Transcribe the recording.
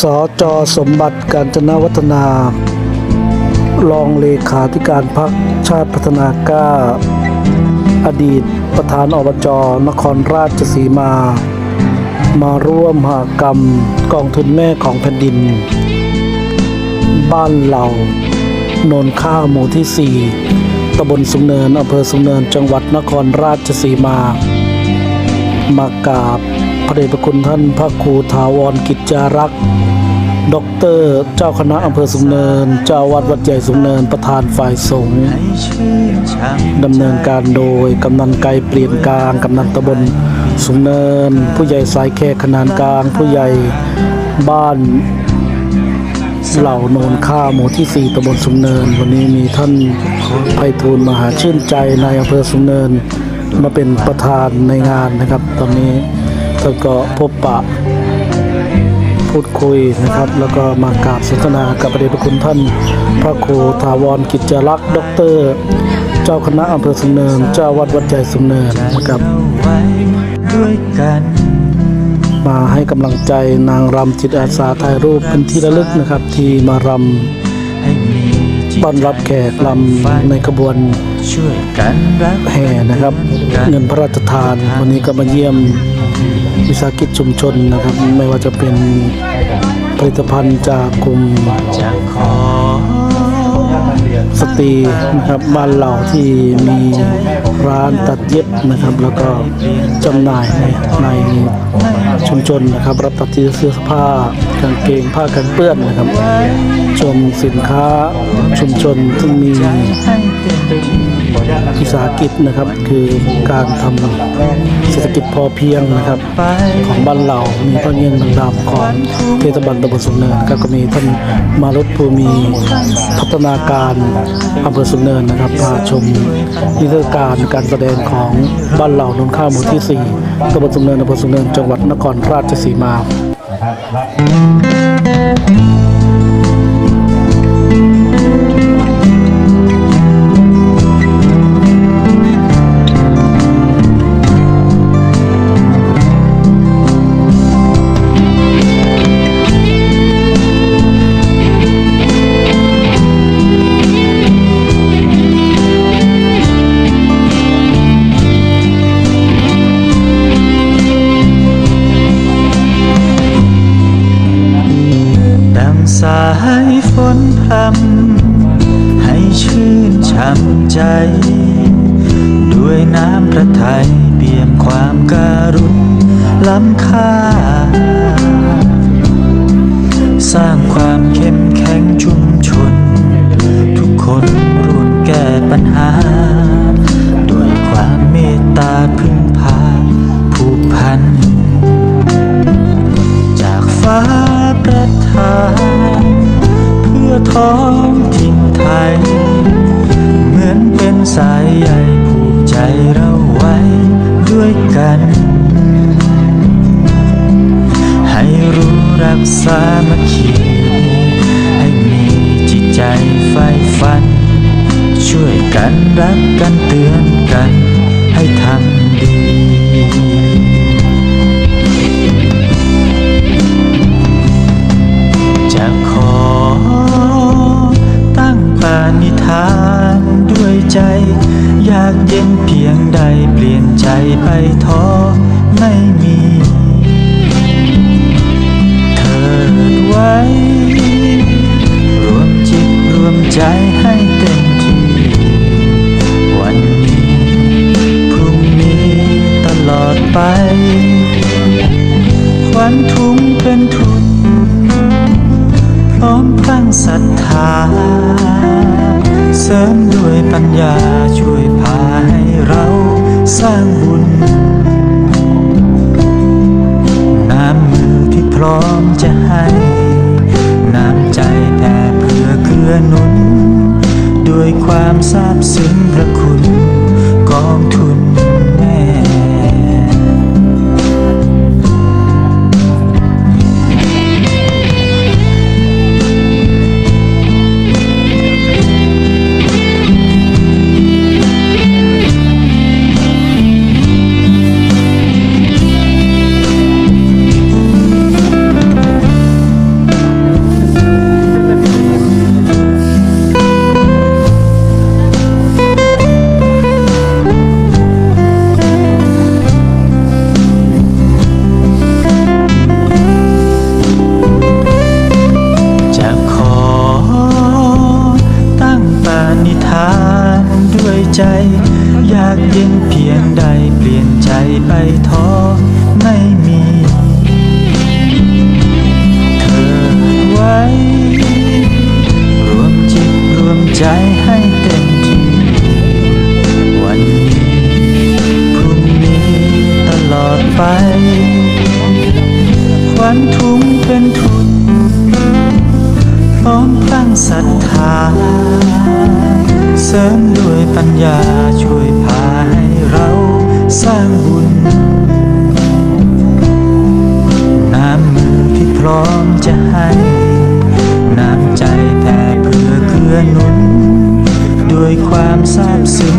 สจสมบัติการจนวัฒนา รองเลขาธิการพรรคชาติพัฒนากล้า อดีตประธานอบจนครราชสีมา มาร่วมหากรรมกองทุนแม่ของแผ่นดิน บ้านเหล่าโนนข้าวหมู่ที่ 4ตำบลสุงเนินอำเภอสุงเนินจังหวัดนครราชสีมา มากราบ พระเดชพระคุณท่านพระครูถาวรกิจจารักษ์ด็อกเตอร์เจ้าคณะอำเภอสุงเนิน เจ้าวัดวัดใหญ่สุงเนินประธานฝ่ายสงฆ์ดำเนินการโดยกำนันไกรเปลี่ยนกลางกำนันตำบลสุงเนิน ผู้ใหญ่สายแขกขนานกลาง ผู้ใหญ่บ้านเหล่าโนนข้าหมู่ที่ 4ตำบลสุมเนิน วันนี้มีท่านไพฑูรย์มหาชื่นใจในอำเภอสุมเนิน มาเป็นประธานในงานนะครับ ตอนนี้ ท่านก็พบปะพูดคุยนะครับ แล้วก็มากราบสนทนากับประเดชพระคุณท่าน พระครูถาวรกิจจรักษ์ด็อกเตอร์ เจ้าคณะอำเภอสุมเนิน เจ้าวัดวัดใหญ่สุมเนินนะครับด้วยกันมาให้กำลังใจนางรำจิตอาสาถ่ายรูปเป็นที่ระลึกนะครับ ที่มารำต้อนรับแขกลำในขบวนแห่นะครับ เงินพระราชทาน วันนี้ก็มาเยี่ยม วิสาหกิจชุมชนนะครับ ไม่ว่าจะเป็นผลิตภัณฑ์จากกลุ่มจะขอสตรีนะครับบ้านเราที่มีร้านตัดเย็บนะครับ แล้วก็จำหน่ายในในชุมชนนะครับ รับตัดที่เสื้อผ้ากางเกงผ้ากันเปื้อนนะครับ ชมสินค้าชุมชนที่มี วิสาหกิจนะครับ คือการทำเศรษฐกิจพอเพียงนะครับ ของบ้านเรา มีพระเงียงดังดำของเทศบาลตำบลสุนเนินครับก็มีท่านมารุตภูมิพัฒนาการอำเภอสุนเนินนะครับพาชมนิทรรศการการแสดงของบ้านเรานนข้าวหมู่ที่4ตำบลสุนเนินอำเภอสุนเนินจังหวัดนครราชสีมาดัง สายฝนพรำให้ชื่นช่ำใจ ด้วยน้ำพระทัยเปี่ยมความการุณล้ำค่า สร้างความเข้มแข็งชุมชน ทุกคนร่วมแก้ปัญหา พื่อท้งถิ่นไทย เหมือนเป็นสายใยผูกใจเราไว้ด้วยกัน ให้รู้รักสามัคคีให้มีจิตใจใฝ่ฝัน ช่วยกันรักกันเตือนกันให้ทำดี ท้อไม่มีเถิดไว้ รวมจิตรวมใจให้เต็มที่ วันนี้ พรุ่งนี้ตลอดไปควันทุ่งเป็นทุน พร้อมพลังศรัทธา เสริมด้วยปัญญาช่วย สร้างบุญ น้ำมือที่พร้อมจะให้ น้ำใจแผ่เพื่อเกื้อหนุน ด้วยความซาบซึ้งพระคุณ ใจ อยากเย็นเพียงใดเปลี่ยนใจไปท้อไม่มี เธอไว้ รวมจิตรวมใจให้เต็มที่ วันนี้พรุ่งนี้ตลอดไปควันทุ่มเป็นทุนพร้อมตั้งศรัทธา เสริมดว ปัญญาช่วยพาให้เราสร้างบุญ น้ำมือที่พร้อมจะให้ น้ำใจแผ่เพื่อเกื้อหนุน ด้วยความซาบซึ้ง